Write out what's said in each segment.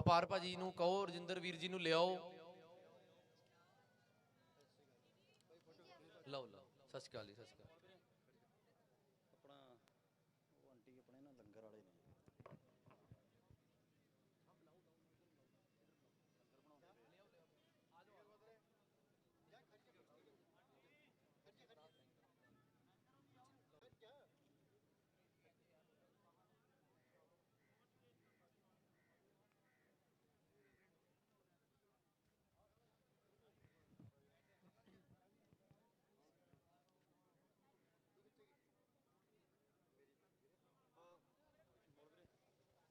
ਅਪਾਰ ਭਾਜੀ ਨੂੰ ਕਹੋ, ਰਜਿੰਦਰ ਵੀਰ ਜੀ ਨੂੰ ਲਿਆਓ। ਲਓ ਲਓ। ਸਤਿ ਸ਼੍ਰੀ ਅਕਾਲ ਜੀ, ਸਤਿ ਸ਼੍ਰੀ ਅਕਾਲ।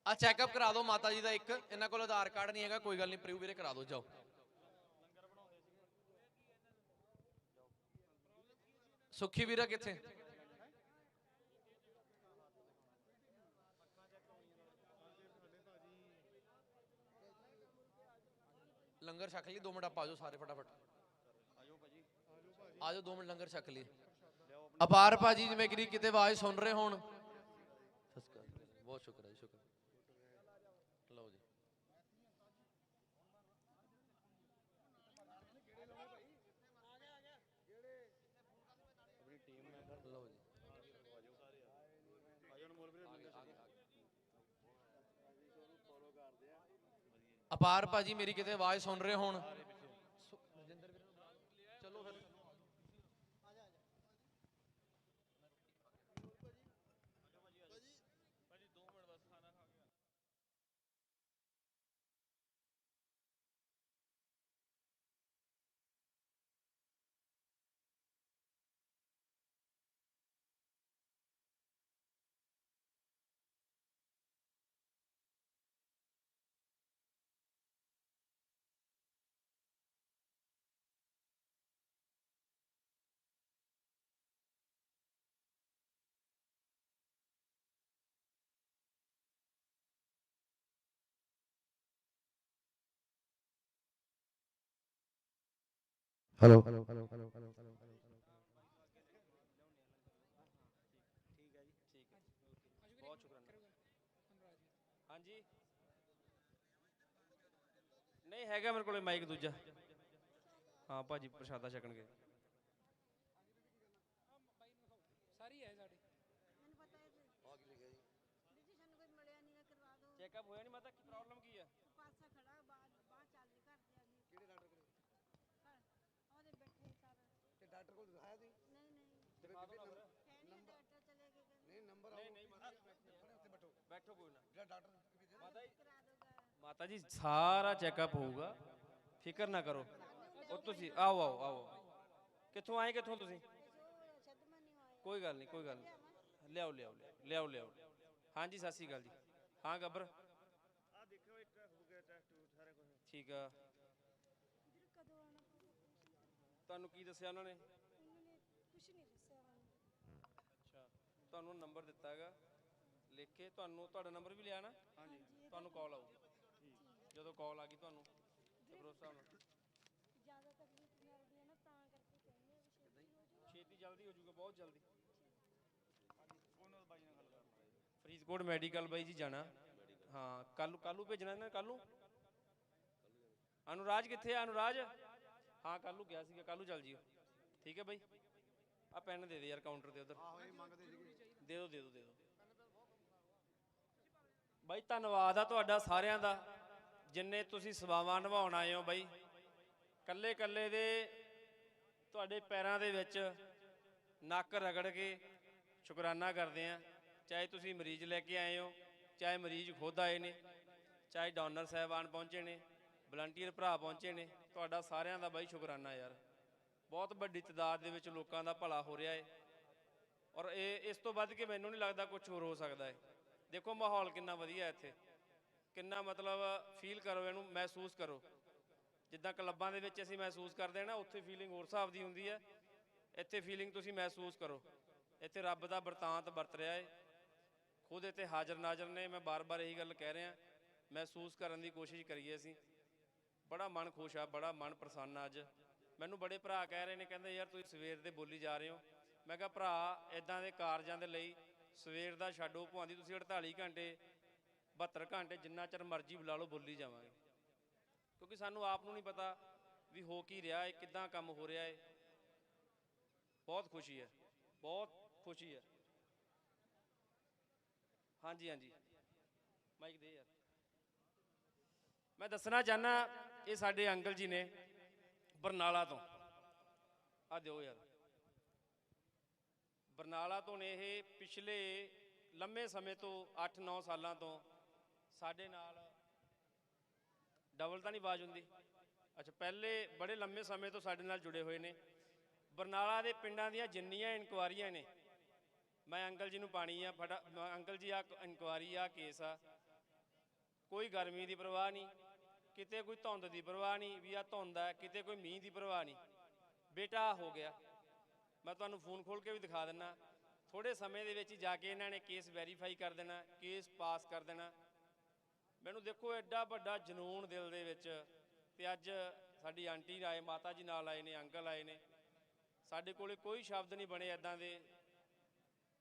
ਆ ਚੈੱਕਅਪ ਕਰਾ ਦਿਓ ਮਾਤਾ ਜੀ ਦਾ ਇੱਕ। ਇਹਨਾਂ ਕੋਲ ਆਧਾਰ ਕਾਰਡ ਨਹੀਂ ਹੈਗਾ, ਕੋਈ ਗੱਲ ਨਹੀਂ, ਪ੍ਰਿਊ ਵੀਰੇ ਕਰਾ ਦਿਓ, ਜਾਓ। ਸੁਖੀ ਵੀਰਾ ਕਿੱਥੇ? ਲੰਗਰ ਛਕ ਲਈ 2 ਮਿੰਟ ਆਪਾਂ ਆ ਸਾਰੇ ਫਟਾਫਟ। ਆਜੋ ਭਾਜੀ ਆ 2 ਮਿੰਟ ਲੰਗਰ ਛਕ ਲਈ। ਅਪਾਰ ਭਾਜੀ, ਜਿਵੇਂ ਕਿ ਕਿਤੇ ਆਵਾਜ਼ ਸੁਣ ਰਹੇ ਹੋਣ। ਬਹੁਤ ਸ਼ੁਕਰ ਹੈ, ਸ਼ੁਕਰ ਲਓ ਜੀ ਆਪਣੀ ਟੀਮ ਮੈਂਬਰ ਲਓ ਜੀ ਆਜੋ ਸਾਰੇ ਆਜੋ ਅਨਮੋਲ ਵੀਰੇ ਲੰਗਰ ਛਕੋ ਫੋਲੋ ਕਰਦੇ ਆ ਅਪਾਰ ਭਾਜੀ ਮੇਰੀ ਕਿਤੇ ਆਵਾਜ਼ ਸੁਣ ਰਹੇ ਹੋਣ? ਹੈਲੋ ਠੀਕ ਹੈ ਜੀ ਠੀਕ ਹੈ ਬਹੁਤ ਸ਼ੁਕਰਾਨਾ ਹਾਂਜੀ। ਨਹੀਂ ਹੈਗਾ ਮੇਰੇ ਕੋਲੇ ਮਾਈਕ ਦੂਜਾ। ਹਾਂ ਭਾਜੀ ਪ੍ਰਸ਼ਾਦਾ ਛਕਣਗੇ ਸਾਰੀ ਹੈ ਸਾਡੇ ਮੈਨੂੰ ਪਤਾ ਹੈ ਜੀ। ਵੀਰ ਜੀ? ਸਾਨੂੰ ਕੋਈ ਮਿਲਿਆ ਨਹੀਂ ਕਰਵਾ ਦਿਓ। ਚੈੱਕਅਪ ਹੋਇਆ ਨਹੀਂ ਮਾਤਾ ਕੀ ਪ੍ਰੋਬਲਮ ਕੀ ਹੈ ਪਾਸਾ ਖੜਾ ਬਾਹਰ ਬਾਹਰ ਚੱਲ ਨਹੀਂ ਕਰਦੇ ਅਸੀਂ ਕਿਹੜੇ ਡਾਕਟਰ ਕੋਲ ਉਹਦੇ ਬੈਠੇ ਸਾਰਾ ਤੇ ਡਾਕਟਰ ਕੋਲ ਦਿਖਾਇਆ ਸੀ ਨਹੀਂ ਨਹੀਂ ਦਿਖਾ ਦਿਓ ਨੰਬਰ ਹੈ ਨਹੀਂ ਡਾਕਟਰ ਚਲੇ ਗਏ ਕਹਿੰਦੇ। ਨਹੀਂ ਨੰਬਰ ਨਹੀਂ ਨਹੀਂ ਮਾਤਾ ਜੀ। ਬੈਠੇ ਆ। ਉੱਥੇ ਬੈਠੋ। ਬੈਠੋ ਕੋਈ ਨਾ। ਜਿਹੜਾ ਡਾਕਟਰ ਕਿਤੇ ਮਾਤਾ ਜੀ। ਕਰਾ ਦੋਗਾ। ਮਾਤਾ ਜੀ ਸਾਰਾ ਚੈੱਕਅਪ ਹੋਊਗਾ। ਫਿਕਰ ਨਾ ਕਰੋ। ਉਹ ਤੁਸੀਂ ਆਓ ਆਓ ਆਓ ਕਿੱਥੋਂ ਆਏ ਕਿੱਥੋਂ ਤੁਸੀਂ? ਕੋਈ ਗੱਲ ਨਹੀਂ ਕੋਈ ਗੱਲ ਨਹੀਂ। ਲਿਆਓ ਲਿਆਓ ਲਿਆਓ ਲਿਆਓ ਲਿਆਓ। ਹਾਂਜੀ ਸਤਿ ਸ਼੍ਰੀ ਅਕਾਲ ਜੀ। ਹਾਂ ਗੱਬਰ। ਆ ਦੇਖਿਓ ਇੱਕ ਹੋ ਗਿਆ ਟੈਸਟ ਸਾਰਾ ਕੁਝ ਠੀਕ ਆ। ਤੁਹਾਨੂੰ ਕੀ ਦੱਸਿਆ ਉਹਨਾਂ ਨੇ? ਕੁਝ ਨਹੀਂ ਤੁਹਾਨੂੰ ਨੰਬਰ ਦਿੱਤਾ ਹੈਗਾ। ਲਿਖ ਕੇ ਤੁਹਾਨੂੰ ਤੁਹਾਡਾ ਨੰਬਰ ਵੀ ਲਿਆ ਨਾ? ਹਾਂਜੀ। ਤੁਹਾਨੂੰ ਕਾਲ ਆਊਗੀ ਜਦੋਂ ਕਾਲ ਆ ਗਈ ਤੁਹਾਨੂੰ ਤੇ ਭਰੋਸਾ ਨਾਲ। ਜ਼ਿਆਦਾ ਤਕਲੀਫ ਮਿਲਦੀ ਹੈ ਨਾ ਤਾਂ ਕਰਕੇ ਕਹਿੰਦੇ ਆ ਵੀ ਛੇਤੀ ਹੋ ਜਾਊ ਛੇਤੀ ਜਲਦੀ ਹੋ ਜਾਊਗਾ ਬਹੁਤ ਜਲਦੀ। ਫਰੀਦਕੋਟ ਮੈਡੀਕਲ ਬਾਈ ਜੀ ਜਾਣਾ। ਹਾਂ ਕੱਲ ਕੱਲ ਨੂੰ ਭੇਜਣਾ ਇਹਨਾਂ ਕੱਲ ਨੂੰ? ਅਨੁਰਾਜ ਕਿੱਥੇ ਆ? ਅਨੁਰਾਜ? ਹਾਂ ਕੱਲ ਨੂੰ ਗਿਆ ਸੀਗਾ ਕੱਲ ਨੂੰ ਚੱਲ ਜਿਓ। ਠੀਕ ਹੈ ਬਾਈ। ਆ ਪੈਨ ਦੇ ਦੇ ਯਾਰ ਕਾਊਂਟਰ ਤੇ ਉਧਰ। ਆਹੋ ਇਹ ਮੰਗਦੇ ਸੀਗੇ। ਦੇ ਦਿਓ ਦੇ ਦਿਓ ਦੇ ਦਿਓ ਬਾਈ ਧੰਨਵਾਦ ਆ ਤੁਹਾਡਾ ਸਾਰਿਆਂ ਦਾ ਜਿੰਨੇ ਤੁਸੀਂ ਸੇਵਾਵਾਂ ਨਿਭਾਉਣ ਆਏ ਹੋ ਬਾਈ। ਕੱਲੇ ਕੱਲੇ ਦੇ ਤੁਹਾਡੇ ਪੈਰਾਂ ਦੇ ਵਿੱਚ ਨੱਕ ਰਗੜ ਕੇ ਸ਼ੁਕਰਾਨਾ ਕਰਦੇ ਆ। ਚਾਹੇ ਤੁਸੀਂ ਮਰੀਜ਼ ਲੈ ਕੇ ਆਏ ਹੋ ਚਾਹੇ ਮਰੀਜ਼ ਖੁਦ ਆਏ ਨੇ ਚਾਹੇ ਡੋਨਰ ਸਾਹਿਬਾਨ ਪਹੁੰਚੇ ਨੇ ਵਲੰਟੀਅਰ ਭਰਾ ਪਹੁੰਚੇ ਨੇ ਤੁਹਾਡਾ ਸਾਰਿਆਂ ਦਾ ਬਾਈ ਸ਼ੁਕਰਾਨਾ ਯਾਰ। ਬਹੁਤ ਵੱਡੀ ਤਾਦਾਦ ਦੇ ਵਿੱਚ ਲੋਕਾਂ ਦਾ ਭਲਾ ਹੋ ਰਿਹਾ ਹੈ ਔਰ ਇਹ, ਇਸ ਤੋਂ ਵੱਧ ਕੇ ਮੈਨੂੰ ਨਹੀਂ ਲੱਗਦਾ ਕੁਝ ਹੋਰ ਹੋ ਸਕਦਾ ਹੈ ਦੇਖੋ ਮਾਹੌਲ ਕਿੰਨਾ ਵਧੀਆ ਹੈ ਇੱਥੇ। ਕਿੰਨਾ ਮਤਲਬ ਫੀਲ ਕਰੋ ਇਹਨੂੰ, ਮਹਿਸੂਸ ਕਰੋ। ਜਿੱਦਾਂ ਕਲੱਬਾਂ ਦੇ ਵਿੱਚ ਅਸੀਂ ਮਹਿਸੂਸ ਕਰਦੇ ਹਾਂ ਨਾ, ਉੱਥੇ ਫੀਲਿੰਗ ਹੋਰ ਹਿਸਾਬ ਦੀ ਹੁੰਦੀ ਹੈ ਇੱਥੇ ਫੀਲਿੰਗ ਤੁਸੀਂ ਮਹਿਸੂਸ ਕਰੋ। ਇੱਥੇ ਰੱਬ ਦਾ ਵਰਤਾਂਤ ਵਰਤ ਰਿਹਾ ਹੈ ਖੁਦ ਇੱਥੇ ਹਾਜ਼ਰ ਨਾਜ਼ਰ ਨੇ, ਮੈਂ ਬਾਰ-ਬਾਰ ਇਹੀ ਗੱਲ ਕਹਿ ਰਿਹਾ। ਮਹਿਸੂਸ ਕਰਨ ਦੀ ਕੋਸ਼ਿਸ਼ ਕਰੀਏ ਅਸੀਂ। ਬੜਾ ਮਨ ਖੁਸ਼ ਆ, ਬੜਾ ਮਨ ਪ੍ਰਸੰਨ ਆ ਅੱਜ। ਮੈਨੂੰ ਬੜੇ ਭਰਾ ਕਹਿ ਰਹੇ ਨੇ, ਕਹਿੰਦੇ ਯਾਰ ਤੁਸੀਂ ਸਵੇਰ ਦੇ ਬੋਲੀ ਜਾ ਰਹੇ ਹੋ। ਮੈਂ ਕਿਹਾ, ਭਰਾ ਇਦਾਂ ਦੇ ਕਾਰਜਾਂ ਦੇ ਲਈ ਸਵੇਰ ਦਾ ਛੱਡੋ ਭਾਂਦੀ ਤੁਸੀਂ 48 ਘੰਟੇ 72 ਘੰਟੇ ਜਿੰਨਾ ਚਿਰ ਮਰਜ਼ੀ ਬੁਲਾ ਲਓ, ਬੋਲੀ ਜਾਵਾਂਗੇ। ਕਿਉਂਕਿ ਸਾਨੂੰ ਆਪ ਨੂੰ ਨਹੀਂ ਪਤਾ ਵੀ ਹੋ ਕੀ ਰਿਹਾ ਹੈ, ਕਿੱਦਾਂ ਕੰਮ ਹੋ ਰਿਹਾ ਹੈ। ਬਹੁਤ ਖੁਸ਼ੀ ਹੈ, ਬਹੁਤ ਖੁਸ਼ੀ ਹੈ। ਹਾਂਜੀ ਹਾਂਜੀ। ਮਾਈਕ ਦੇ ਯਾਰ। ਮੈਂ ਦੱਸਣਾ ਚਾਹਨਾ ਇਹ ਸਾਡੇ ਅੰਕਲ ਜੀ ਨੇ ਬਰਨਾਲਾ ਤੋਂ। ਆ ਦਿਓ ਯਾਰ। ਬਰਨਾਲਾ ਤੋਂ ਨੇ ਇਹ ਪਿਛਲੇ ਲੰਮੇ ਸਮੇਂ ਤੋਂ 8-9 ਸਾਲਾਂ ਤੋਂ ਸਾਡੇ ਨਾਲ ਡਬਲ ਤਾਂ ਨਹੀਂ ਆਵਾਜ਼ ਹੁੰਦੀ। ਅੱਛਾ, ਪਹਿਲੇ ਬੜੇ ਲੰਮੇ ਸਮੇਂ ਤੋਂ ਸਾਡੇ ਨਾਲ ਜੁੜੇ ਹੋਏ ਨੇ। ਬਰਨਾਲਾ ਦੇ ਪਿੰਡਾਂ ਦੀਆਂ ਜਿੰਨੀਆਂ ਇਨਕੁਆਰੀਆਂ ਨੇ, ਮੈਂ ਅੰਕਲ ਜੀ ਨੂੰ ਪਾਣੀ ਆ, ਫਟਾ ਮੈਂ ਅੰਕਲ ਜੀ ਆ ਇਨਕੁਆਰੀ ਆ, ਕੇਸ ਆ। ਕੋਈ ਗਰਮੀ ਦੀ ਪਰਵਾਹ ਨਹੀਂ। ਕਿਤੇ ਕੋਈ ਧੁੰਦ ਦੀ ਪਰਵਾਹ ਨਹੀਂ, ਵੀ ਆ ਧੁੰਦ ਹੈ ਕਿਤੇ ਕੋਈ ਮੀਂਹ ਦੀ ਪਰਵਾਹ ਨਹੀਂ। ਬੇਟਾ ਆਹ ਹੋ ਗਿਆ। ਮੈਂ ਤੁਹਾਨੂੰ ਫੋਨ ਖੋਲ ਕੇ ਵੀ ਦਿਖਾ ਦਿੰਨਾ। ਥੋੜੇ ਸਮੇਂ ਦੇ ਵਿੱਚ ਜਾ ਕੇ ਇਹਨਾਂ ਨੇ ਕੇਸ ਵੈਰੀਫਾਈ ਕਰ ਦੇਣਾ, ਕੇਸ ਪਾਸ ਕਰ ਦੇਣਾ। ਮੈਨੂੰ ਦੇਖੋ, ਐਡਾ ਵੱਡਾ ਜਨੂਨ ਦਿਲ ਦੇ ਵਿੱਚ ਤੇ ਅੱਜ ਸਾਡੀ ਆਂਟੀ ਆਏ ਮਾਤਾ ਜੀ ਨਾਲ ਆਏ ਨੇ, ਅੰਕਲ ਆਏ ਨੇ। ਸਾਡੇ ਕੋਲੇ ਕੋਈ ਸ਼ਬਦ ਨਹੀਂ ਬਣੇ ਐਦਾਂ ਦੇ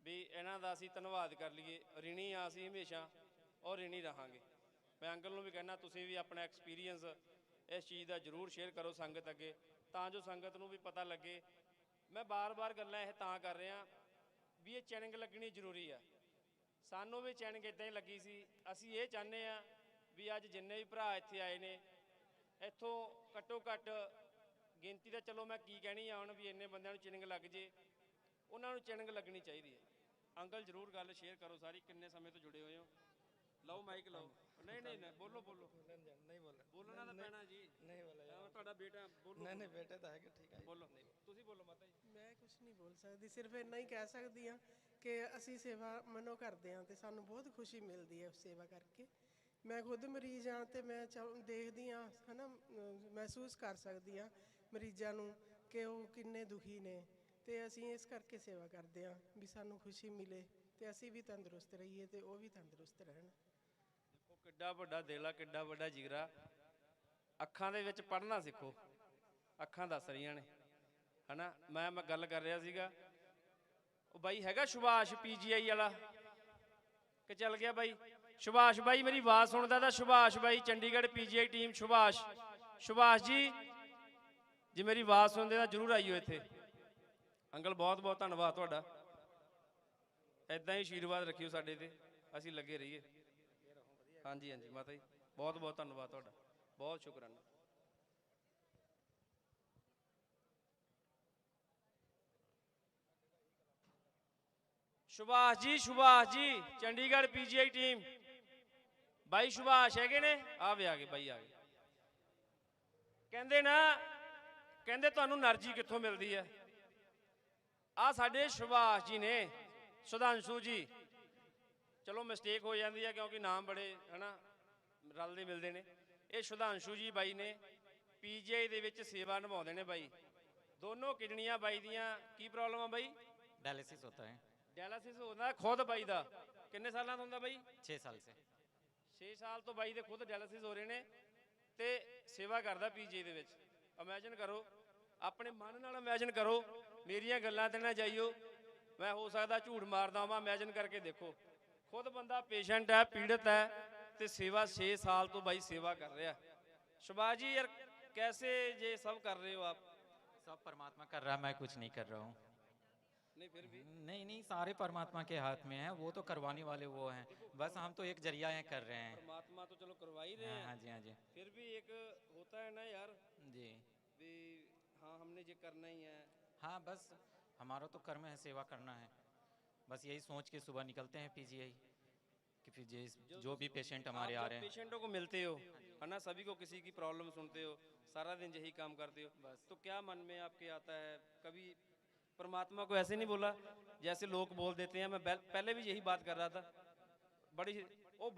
ਵੀ ਇਹਨਾਂ ਦਾ ਅਸੀਂ ਧੰਨਵਾਦ ਕਰ ਲਈਏ। ਰਿਣੀ ਆ ਅਸੀਂ ਹਮੇਸ਼ਾ, ਔਰ ਰਿਣੀ ਰਹਾਂਗੇ। ਮੈਂ ਅੰਕਲ ਨੂੰ ਵੀ ਕਹਿਣਾ ਤੁਸੀਂ ਵੀ ਆਪਣਾ ਐਕਸਪੀਰੀਅੰਸ ਇਸ ਚੀਜ਼ ਦਾ ਜਰੂਰ ਸ਼ੇਅਰ ਕਰੋ ਸੰਗਤ ਅੱਗੇ। ਤਾਂ ਜੋ ਸੰਗਤ ਨੂੰ ਵੀ ਪਤਾ ਲੱਗੇ। ਮੈਂ ਬਾਰ-ਬਾਰ ਗੱਲਾਂ ਇਹ ਤਾਂ ਕਰ ਰਿਹਾ ਵੀ ਇਹ ਚੈਨਿੰਗ ਲੱਗਣੀ ਜ਼ਰੂਰੀ ਆ। ਸਾਨੂੰ ਵੀ ਚੈਨਿੰਗ ਇਦਾਂ ਹੀ ਲੱਗੀ ਸੀ। ਅਸੀਂ ਇਹ ਚਾਹੁੰਦੇ ਆ ਵੀ ਅੱਜ ਜਿੰਨੇ ਵੀ ਭਰਾ ਇੱਥੇ ਆਏ ਨੇ, ਇੱਥੋਂ ਘੱਟੋ ਘੱਟ ਗਿਣਤੀ ਦਾ ਚਲੋ ਮੈਂ ਕੀ ਕਹਿਣੀ ਆ ਹੁਣ ਵੀ ਇੰਨੇ ਬੰਦਿਆਂ ਨੂੰ ਚੈਨਿੰਗ ਲੱਗ ਜੇ, ਉਹਨਾਂ ਨੂੰ ਚੈਨਿੰਗ ਲੱਗਣੀ ਚਾਹੀਦੀ ਹੈ। ਅੰਕਲ ਜਰੂਰ ਗੱਲ ਸ਼ੇਅਰ ਕਰੋ ਸਾਰੀ, ਕਿੰਨੇ ਸਮੇਂ ਤੋਂ ਜੁੜੇ ਹੋਏ ਹੋ? ਲਓ ਮਾਈਕ ਲਓ। ਨਹੀਂ ਨਹੀਂ ਬੋਲੋ ਬੋਲੋ। ਨਹੀਂ ਬੋਲ ਬੋਲਣਾ ਤਾਂ ਪੈਣਾ ਜੀ। ਨਹੀਂ ਬੋਲਿਆ ਤੁਹਾਡਾ ਬੇਟਾ ਬੋਲੋ। ਨਹੀਂ ਨਹੀਂ ਬੇਟੇ ਤਾਂ ਹੈਗੇ ਠੀਕ ਹੈ ਬੋਲੋ। ਤੁਸੀਂ ਬੋਲੋ ਮਾਤਾ ਜੀ। ਮੈਂ ਕੁਝ ਨਹੀਂ ਬੋਲ ਸਕਦੀ ਸਿਰਫ ਇੰਨਾ ਹੀ ਕਹਿ ਸਕਦੀ ਆ ਕਿ ਅਸੀਂ ਸੇਵਾ ਮਨੋਂ ਕਰਦੇ ਆ ਤੇ ਸਾਨੂੰ ਬਹੁਤ ਖੁਸ਼ੀ ਮਿਲਦੀ ਹੈ ਉਸ ਸੇਵਾ ਕਰਕੇ। ਮੈਂ ਖੁਦ ਮਰੀਜ਼ ਆ ਤੇ ਮੈਂ ਦੇਖਦੀ ਆ ਹਨਾ ਮਹਿਸੂਸ ਕਰ ਸਕਦੀ ਆ ਮਰੀਜ਼ਾਂ ਨੂੰ ਕਿ ਉਹ ਕਿੰਨੇ ਦੁਖੀ ਨੇ ਤੇ ਅਸੀਂ ਇਸ ਕਰਕੇ ਸੇਵਾ ਕਰਦੇ ਆ ਵੀ ਸਾਨੂੰ ਖੁਸ਼ੀ ਮਿਲੇ ਤੇ ਅਸੀਂ ਵੀ ਤੰਦਰੁਸਤ ਰਹੀਏ ਤੇ ਉਹ ਵੀ ਤੰਦਰੁਸਤ ਰਹਿਣ। ਕਿੱਡਾ ਵੱਡਾ ਦਿਲ ਆ, ਕਿੱਡਾ ਵੱਡਾ ਜਿਗਰਾ ਅੱਖਾਂ ਦੇ ਵਿੱਚ ਪੜ੍ਹਨਾ ਸਿੱਖੋ। ਅੱਖਾਂ ਦੱਸ ਰਹੀਆਂ ਨੇ। ਹਨਾ? ਮੈਂ ਮੈਂ ਗੱਲ ਕਰ ਰਿਹਾ ਸੀਗਾ। ਉਹ ਬਾਈ ਹੈਗਾ ਸੁਭਾਸ਼ ਪੀਜੀਆਈ ਵਾਲਾ। ਕਿ ਚੱਲ ਗਿਆ ਬਾਈ? ਸੁਭਾਸ਼ ਬਾਈ, ਮੇਰੀ ਆਵਾਜ਼ ਸੁਣਦਾ ਤਾਂ ਸੁਭਾਸ਼ ਬਾਈ, ਚੰਡੀਗੜ੍ਹ ਪੀਜੀਆਈ ਟੀਮ ਸੁਭਾਸ਼। ਸੁਭਾਸ਼ ਜੀ, ਜੇ ਮੇਰੀ ਆਵਾਜ਼ ਸੁਣਦੇ ਤਾਂ ਜਰੂਰ ਆਈਓ ਇੱਥੇ। ਅੰਕਲ, ਬਹੁਤ ਬਹੁਤ ਧੰਨਵਾਦ ਤੁਹਾਡਾ। ਐਦਾਂ ਹੀ ਆਸ਼ੀਰਵਾਦ ਰੱਖਿਓ ਸਾਡੇ ਤੇ। ਅਸੀਂ ਲੱਗੇ ਰਹੀਏ। ਹਾਂਜੀ ਹਾਂਜੀ, ਮਾਤਾ ਜੀ। ਬਹੁਤ ਬਹੁਤ ਧੰਨਵਾਦ ਤੁਹਾਡਾ। ਬਹੁਤ ਸ਼ੁਕਰਾਨਾ। Subhash ji Subhash ji, Chandigarh PGI team. ਬਾਈ ਸੁਭਾਸ਼ ਹੈਗੇ ਨੇ? ਆ ਵੇ, ਆ ਗਏ, ਬਾਈ ਆ ਗਏ। ਕਹਿੰਦੇ ਨਾ, ਕਹਿੰਦੇ ਤੁਹਾਨੂੰ એનર્ਜੀ ਕਿੱਥੋਂ ਮਿਲਦੀ ਹੈ? ਆ ਸਾਡੇ ਸੁਭਾਸ਼ ਜੀ ਨੇ, ਸੁਧਾਂਸ਼ੂ ਜੀ। ਚਲੋ ਮਿਸਟੇਕ ਹੋ ਜਾਂਦੀ ਹੈ ਕਿਉਂਕਿ ਨਾਮ ਬੜੇ ਹਨਾ ਰਲਦੇ ਮਿਲਦੇ ਨੇ ਇਹ ਸੁਧਾਂਸ਼ੂ ਜੀ ਬਾਈ ਨੇ ਪੀਜੀਆਈ ਦੇ ਵਿੱਚ ਸੇਵਾ ਨਿਭਾਉਂਦੇ ਨੇ ਬਾਈ ਦੋਨੋਂ ਕਿਡਨੀਆਂ ਬਾਈ ਦੀਆਂ ਕੀ ਪ੍ਰੋਬਲਮ ਆ ਬਾਈ डायलिसिस होता है ਡਾਇਲਿਸਿਸ ਹੁੰਦਾ ਖੁਦ ਬਾਈ ਦਾ ਕਿੰਨੇ ਸਾਲਾਂ ਤੋਂ ਹੁੰਦਾ ਬਾਈ छः साल से 6 ਸਾਲ ਤੋਂ ਬਾਈ ਦੇ ਖੁਦ ਡਾਇਲਿਸਿਸ ਹੋ ਰਹੇ ਨੇ ਤੇ ਸੇਵਾ ਕਰਦਾ ਪੀਜੀ ਦੇ ਵਿੱਚ ਇਮੇਜਿਨ ਕਰੋ ਆਪਣੇ ਮਨ ਨਾਲ ਇਮੇਜਿਨ ਕਰੋ ਮੇਰੀਆਂ ਗੱਲਾਂ ਤੇ ਨਾ ਜਾਈਓ ਮੈਂ ਹੋ ਸਕਦਾ ਝੂਠ ਮਾਰਦਾ ਹਾਂ ਇਮੇਜਿਨ ਕਰਕੇ ਦੇਖੋ ਖੁਦ ਬੰਦਾ ਪੇਸ਼ੈਂਟ ਹੈ ਪੀੜਤ ਹੈ ਤੇ ਸੇਵਾ 6 ਸਾਲ ਤੋਂ ਬਾਈ ਸੇਵਾ ਕਰ ਰਿਹਾ ਸੁਭਾਸ਼ ਜੀ ਯਾਰ कैसे ये सब कर रहे हो आप सब परमात्मा कर रहा है मैं कुछ नहीं कर रहा हूँ नहीं फिर भी नहीं नहीं सारे परमात्मा के हाथ में है वो तो करवाने वाले वो हैं बस हम तो एक जरिया है कर रहे हैं परमात्मा तो चलो करवा ही रहे हाँ हैं हाँ जी हाँ जी फिर भी एक होता है ना यार जी भी हाँ हमने ये करना ही है हाँ बस हमारा तो कर्म है सेवा करना है बस यही सोच के सुबह निकलते हैं पीजीआई कि फिर जे जो भी पेशेंट हमारे आ रहे हैं। पेशेंटों को मिलते हो है ना सभी को किसी की प्रॉब्लम सुनते हो सारा दिन यही काम करते हो बस। तो क्या मन में आपके आता है? कभी परमात्मा को ऐसे नहीं बोला? जैसे लोग बोल देते हैं मैं पहले भी यही बात कर रहा था बड़ी